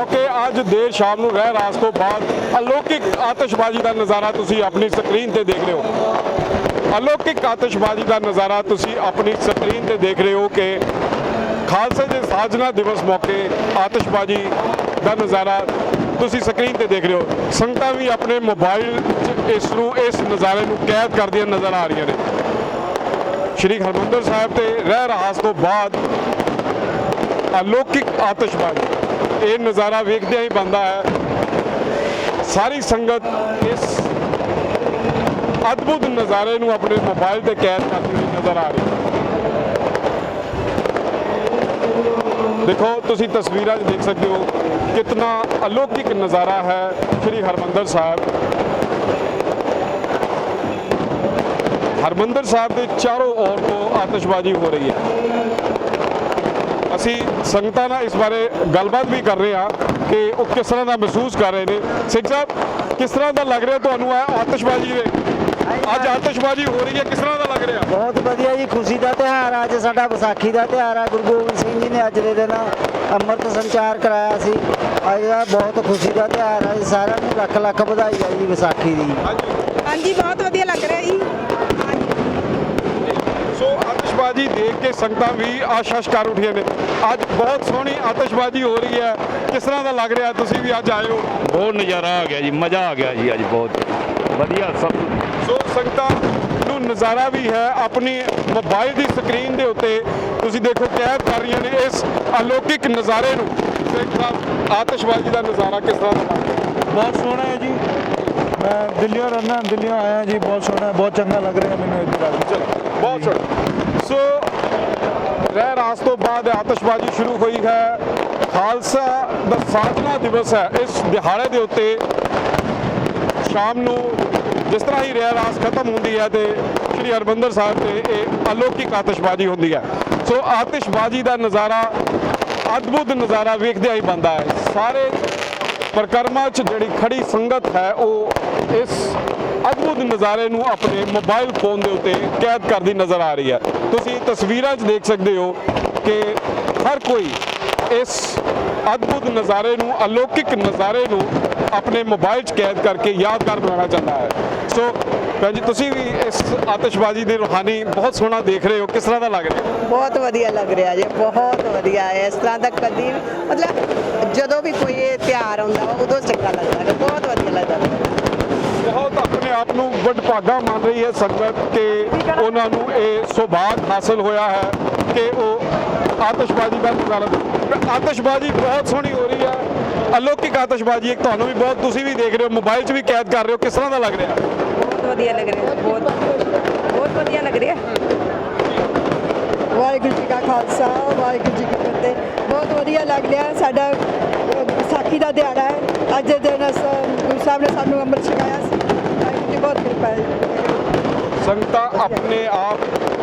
ਮੌਕੇ ਅੱਜ ਦੇਰ ਸ਼ਾਮ ਨੂੰ ਰਹਿ ਰਾਸ ਤੋਂ ਬਾਅਦ ਅਲੌਕਿਕ ਆਤਿਸ਼ਬਾਜ਼ੀ ਦਾ ਨਜ਼ਾਰਾ ਤੁਸੀਂ ਆਪਣੀ ਸਕਰੀਨ ਤੇ ਦੇਖ ਰਹੇ ਹੋ। ਅਲੌਕਿਕ ਆਤਿਸ਼ਬਾਜ਼ੀ ਦਾ ਨਜ਼ਾਰਾ ਤੁਸੀਂ ਆਪਣੀ ਸਕਰੀਨ ਤੇ ਦੇਖ ਰਹੇ ਹੋ ਕਿ ਖਾਲਸਾ ਦੇ ਸਾਜਨਾ ਦਿਵਸ ਮੌਕੇ ਆਤਿਸ਼ਬਾਜ਼ੀ ਦਾ ਨਜ਼ਾਰਾ ਤੁਸੀਂ ਸਕਰੀਨ ਤੇ ਦੇਖ ਰਹੇ ਹੋ। ਸੰਗਤਾਂ ਵੀ ਆਪਣੇ ਮੋਬਾਈਲ 'ਚ ਇਸ ਨੂੰ, ਇਸ ਨਜ਼ਾਰੇ ਨੂੰ ਕੈਦ ਕਰਦੀਆਂ ਨਜ਼ਰ ਆ ਰਹੀਆਂ ਨੇ। ਸ਼੍ਰੀ ਹਰਮੰਦਰ ਸਾਹਿਬ ਤੇ ਰਹਿ ਰਾਸ ਤੋਂ ਬਾਅਦ ਅਲੌਕਿਕ ਆਤਿਸ਼ਬਾਜ਼ੀ। ਇਹ ਨਜ਼ਾਰਾ ਵੇਖਦਿਆਂ ਹੀ ਬੰਦਾ ਹੈ। ਸਾਰੀ ਸੰਗਤ ਇਸ ਅਦਭੁਤ ਨਜ਼ਾਰੇ ਨੂੰ ਆਪਣੇ ਮੋਬਾਈਲ ਤੇ ਕੈਦ ਕਰਦੀ ਹੋਈ ਨਜ਼ਰ ਆ ਰਹੀ ਹੈ। ਦੇਖੋ, ਤੁਸੀਂ ਤਸਵੀਰਾਂ 'ਚ ਦੇਖ ਸਕਦੇ ਹੋ ਕਿਤਨਾ ਅਲੌਕਿਕ ਨਜ਼ਾਰਾ ਹੈ ਸ਼੍ਰੀ ਹਰਮੰਦਰ ਸਾਹਿਬ। ਹਰਮੰਦਰ ਸਾਹਿਬ ਦੇ ਚਾਰੋਂ ਔਰ ਤੋਂ ਆਤਿਸ਼ਬਾਜ਼ੀ ਹੋ ਰਹੀ ਹੈ। ਅਸੀਂ ਸੰਗਤਾਂ ਨਾਲ ਇਸ ਬਾਰੇ ਗੱਲਬਾਤ ਵੀ ਕਰ ਰਹੇ ਹਾਂ ਕਿ ਉਹ ਕਿਸ ਤਰ੍ਹਾਂ ਦਾ ਮਹਿਸੂਸ ਕਰ ਰਹੇ ਨੇ। ਸਿੰਘ ਸਾਹਿਬ ਕਿਸ ਤਰ੍ਹਾਂ ਦਾ ਲੱਗ ਰਿਹਾ ਤੁਹਾਨੂੰ ਇਹ ਆਤਿਸ਼ਬਾਜ਼ੀ ਦੇ? ਅੱਜ ਆਤਿਸ਼ਬਾਜ਼ੀ ਹੋ ਰਹੀ ਹੈ ਕਿਸ ਤਰ੍ਹਾਂ ਦਾ ਲੱਗ ਰਿਹਾ? ਬਹੁਤ ਵਧੀਆ ਜੀ ਖੁਸ਼ੀ ਦਾ ਤਿਉਹਾਰ ਆ। ਅੱਜ ਸਾਡਾ ਵਿਸਾਖੀ ਦਾ ਤਿਉਹਾਰ ਆ। ਗੁਰੂ ਗੋਬਿੰਦ ਸਿੰਘ ਜੀ ਨੇ ਅੱਜ ਦੇ ਦਿਨ ਅੰਮ੍ਰਿਤ ਸੰਚਾਰ ਕਰਾਇਆ ਸੀ। ਅੱਜ ਦਾ ਬਹੁਤ ਖੁਸ਼ੀ ਦਾ ਤਿਉਹਾਰ ਆ। ਸਾਰਿਆਂ ਨੂੰ ਲੱਖ ਲੱਖ ਵਧਾਈ ਆ ਜੀ ਵਿਸਾਖੀ ਦੀ। ਹਾਂਜੀ। ਹਾਂਜੀ ਬਹੁਤ ਵਧੀਆ ਆਤਿਸ਼ਬਾਜ਼ੀ ਦੇਖ ਕੇ ਸੰਗਤਾਂ ਵੀ ਆਸ਼ਾਸ਼ ਕਰ ਉੱਠੀਆਂ ਨੇ। ਅੱਜ ਬਹੁਤ ਸੋਹਣੀ ਆਤਿਸ਼ਬਾਜ਼ੀ ਹੋ ਰਹੀ ਹੈ। ਕਿਸ ਤਰ੍ਹਾਂ ਦਾ ਲੱਗ ਰਿਹਾ ਤੁਸੀਂ ਵੀ ਅੱਜ ਆਏ ਹੋ? ਬਹੁਤ ਨਜ਼ਾਰਾ ਆ ਗਿਆ ਜੀ ਮਜ਼ਾ ਆ ਗਿਆ ਜੀ ਅੱਜ ਬਹੁਤ। ਵਧੀਆ ਸਭ। ਸੋ ਸੰਗਤਾਂ ਨੂੰ ਨਜ਼ਾਰਾ ਵੀ ਹੈ ਆਪਣੀ ਮੋਬਾਈਲ ਦੀ ਸਕਰੀਨ ਦੇ ਉੱਤੇ। ਤੁਸੀਂ ਦੇਖੋ ਕੈਦ ਕਰ ਰਹੀਆਂ ਨੇ ਇਸ ਅਲੌਕਿਕ ਨਜ਼ਾਰੇ ਨੂੰ। ਸਾਹਿਬ ਆਤਿਸ਼ਬਾਜ਼ੀ ਦਾ ਨਜ਼ਾਰਾ ਕਿਸ ਤਰ੍ਹਾਂ ਦਾ ਬਹੁਤ ਸੋਹਣਾ ਹੈ ਜੀ। ਮੈਂ ਦਿੱਲੀੋਂ ਰਹਿਣਾ ਦਿੱਲੀੋਂ ਆਇਆ ਜੀ, ਬਹੁਤ ਸੋਹਣਾ, ਬਹੁਤ ਚੰਗਾ ਲੱਗ ਰਿਹਾ ਮੈਨੂੰ ਇੱਧਰ ਆ ਕੇ ਚਲੋ, ਬਹੁਤ ਸੋਹਣਾ। ਸੋ, ਰਹਿ ਰਾਸ ਤੋਂ ਬਾਅਦ ਆਤਿਸ਼ਬਾਜ਼ੀ ਸ਼ੁਰੂ ਹੋਈ ਹੈ। ਖਾਲਸਾ ਦਾ ਸਾਜਨਾ ਦਿਵਸ ਹੈ। ਇਸ ਦਿਹਾੜੇ ਦੇ ਉੱਤੇ ਸ਼ਾਮ ਨੂੰ ਜਿਸ ਤਰ੍ਹਾਂ ਹੀ ਰਹਿ ਰਾਸ ਖਤਮ ਹੁੰਦੀ ਹੈ ਤੇ ਸ੍ਰੀ ਹਰਮੰਦਰ ਸਾਹਿਬ ਤੇ ਇਹ ਅਲੌਕਿਕ ਆਤਿਸ਼ਬਾਜ਼ੀ ਹੁੰਦੀ ਹੈ। ਸੋ, ਆਤਿਸ਼ਬਾਜ਼ੀ ਦਾ ਨਜ਼ਾਰਾ ਅਦਭੁਤ ਨਜ਼ਾਰਾ ਵੇਖਦਿਆਂ ਹੀ ਬੰਦਾ ਹੈ। ਸਾਰੇ ਪ੍ਰਕਰਮਾਂ 'ਚ ਜਿਹੜੀ ਖੜੀ ਸੰਗਤ ਹੈ, ਉਹ ਇਸ ਅਦਭੁਤ ਨਜ਼ਾਰੇ ਨੂੰ ਆਪਣੇ ਮੋਬਾਈਲ ਫੋਨ ਦੇ ਉੱਤੇ ਕੈਦ ਕਰਦੀ ਨਜ਼ਰ ਆ ਰਹੀ ਹੈ। ਤੁਸੀਂ ਤਸਵੀਰਾਂ 'ਚ ਦੇਖ ਸਕਦੇ ਹੋ ਕਿ ਹਰ ਕੋਈ ਇਸ ਅਦਭੁਤ ਨਜ਼ਾਰੇ ਨੂੰ ਅਲੌਕਿਕ ਨਜ਼ਾਰੇ ਨੂੰ ਆਪਣੇ ਮੋਬਾਈਲ 'ਚ ਕੈਦ ਕਰਕੇ ਯਾਦਗਾਰ ਬਣਾਉਣਾ ਚਾਹੁੰਦਾ ਹੈ। ਸੋ ਭੈਣ ਜੀ ਤੁਸੀਂ ਵੀ ਇਸ ਆਤਿਸ਼ਬਾਜ਼ੀ ਦੇ ਰੂਹਾਨੀ ਬਹੁਤ ਸੋਹਣਾ ਦੇਖ ਰਹੇ ਹੋ। ਕਿਸ ਤਰ੍ਹਾਂ ਦਾ ਲੱਗ ਰਿਹਾ? ਬਹੁਤ ਵਧੀਆ ਲੱਗ ਰਿਹਾ ਜੀ ਬਹੁਤ ਵਧੀਆ ਹੈ। ਇਸ ਤਰ੍ਹਾਂ ਦਾ ਕਦੀ ਮਤਲਬ ਜਦੋਂ ਵੀ ਕੋਈ ਇਹ ਤਿਉਹਾਰ ਆਉਂਦਾ ਉਦੋਂ ਚੰਗਾ ਲੱਗਦਾ ਹੈ। ਬਹੁਤ ਵਧੀਆ ਲੱਗਦਾ ਬਹੁਤ ਆਪਣੇ ਆਪ ਨੂੰ ਵਡਭਾਗਾ ਮੰਨ ਰਹੀ ਹੈ ਸੰਗਤ ਕਿ ਉਹਨਾਂ ਨੂੰ ਇਹ ਸੁਭਾਗ ਹਾਸਲ ਹੋਇਆ ਹੈ ਕਿ ਉਹ ਆਤਿਸ਼ਬਾਜ਼ੀ ਦਾ ਨਜ਼ਾਰਾ ਦੇਖ- ਆਤਿਸ਼ਬਾਜ਼ੀ ਬਹੁਤ ਸੋਹਣੀ ਹੋ ਰਹੀ ਹੈ ਅਲੌਕਿਕ ਆਤਿਸ਼ਬਾਜ਼ੀ ਇੱਕ ਤੁਹਾਨੂੰ ਵੀ ਬਹੁਤ ਤੁਸੀਂ ਵੀ ਦੇਖ ਰਹੇ ਹੋ ਮੋਬਾਈਲ 'ਚ ਵੀ ਕੈਦ ਕਰ ਰਹੇ ਹੋ। ਕਿਸ ਤਰ੍ਹਾਂ ਦਾ ਲੱਗ ਰਿਹਾ? ਬਹੁਤ ਵਧੀਆ ਲੱਗ ਰਿਹਾ ਬਹੁਤ ਬਹੁਤ ਵਧੀਆ ਲੱਗ ਰਿਹਾ। ਵਾਹਿਗੁਰੂ ਜੀ ਕਾ ਖਾਲਸਾ ਵਾਹਿਗੁਰੂ ਜੀ ਕੀ ਫਤਿਹ। ਬਹੁਤ ਵਧੀਆ ਲੱਗ ਰਿਹਾ ਸਾਡਾ ਵਿਸਾਖੀ ਦਾ ਦਿਹਾੜਾ ਹੈ। ਅੱਜ ਦੇ ਦਿਨ ਅਸ- ਗੁਰੂ ਸਾਹਿਬ ਨੇ ਸਾਨੂੰ ਅੰਮ੍ਰਿਤ ਛਕਾਇਆ ਸੀ। ਵਾਹਿਗੁਰੂ ਦੀ ਬਹੁਤ ਕਿਰਪਾ ਹੈ। ਸੰਗਤਾਂ ਆਪਣੇ ਆਪ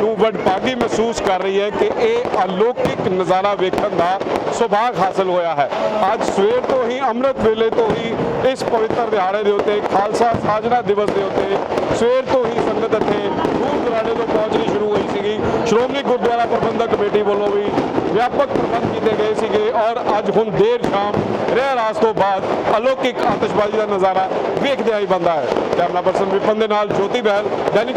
ਨੂੰ ਵਡਭਾਗੀ ਮਹਿਸੂਸ ਕਰ ਰਹੀ ਹੈ ਕਿ ਇਹ ਅਲੌਕਿਕ ਨਜ਼ਾਰਾ ਵੇਖਣ ਦਾ ਸੁਭਾਗ ਹਾਸਲ ਹੋਇਆ ਹੈ। ਅੱਜ ਸਵੇਰ ਤੋਂ ਹੀ, ਅੰਮ੍ਰਿਤ ਵੇਲੇ ਤੋਂ ਹੀ ਇਸ ਪਵਿੱਤਰ ਦਿਹਾੜੇ ਦੇ ਉੱਤੇ, ਖਾਲਸਾ ਸਾਜਨਾ ਦਿਵਸ ਦੇ ਉੱਤੇ ਸਵੇਰ ਤੋਂ ਹੀ ਸੰਗਤ ਇੱਥੇ ਦੂਰ ਦੁਰਾਡੇ ਤੋਂ ਪਹੁੰਚਣੀ ਸ਼ੁਰੂ ਹੋਈ ਸੀਗੀ। ਸ਼੍ਰੋਮਣੀ ਗੁਰਦੁਆਰਾ ਪ੍ਰਬੰਧਕ ਕਮੇਟੀ ਵੱਲੋਂ ਵੀ ਵਿਆਪਕ ਪ੍ਰਬੰਧ ਕੀਤੇ ਗਏ ਸੀਗੇ ਔਰ ਅੱਜ ਹੁਣ ਦੇਰ ਸ਼ਾਮ ਰਹਿ ਰਾਸ ਤੋਂ ਬਾਅਦ ਅਲੌਕਿਕ ਆਤਿਸ਼ਬਾਜ਼ੀ ਦਾ ਨਜ਼ਾਰਾ ਵੇਖਦਿਆਂ ਹੀ ਬੰਦਾ ਹੈ। ਕੈਮਰਾ ਪਰਸਨ ਵਿਪਨ ਦੇ ਨਾਲ ਜੋਤੀ ਬਹਿਲ, ਦੈਨਿਕ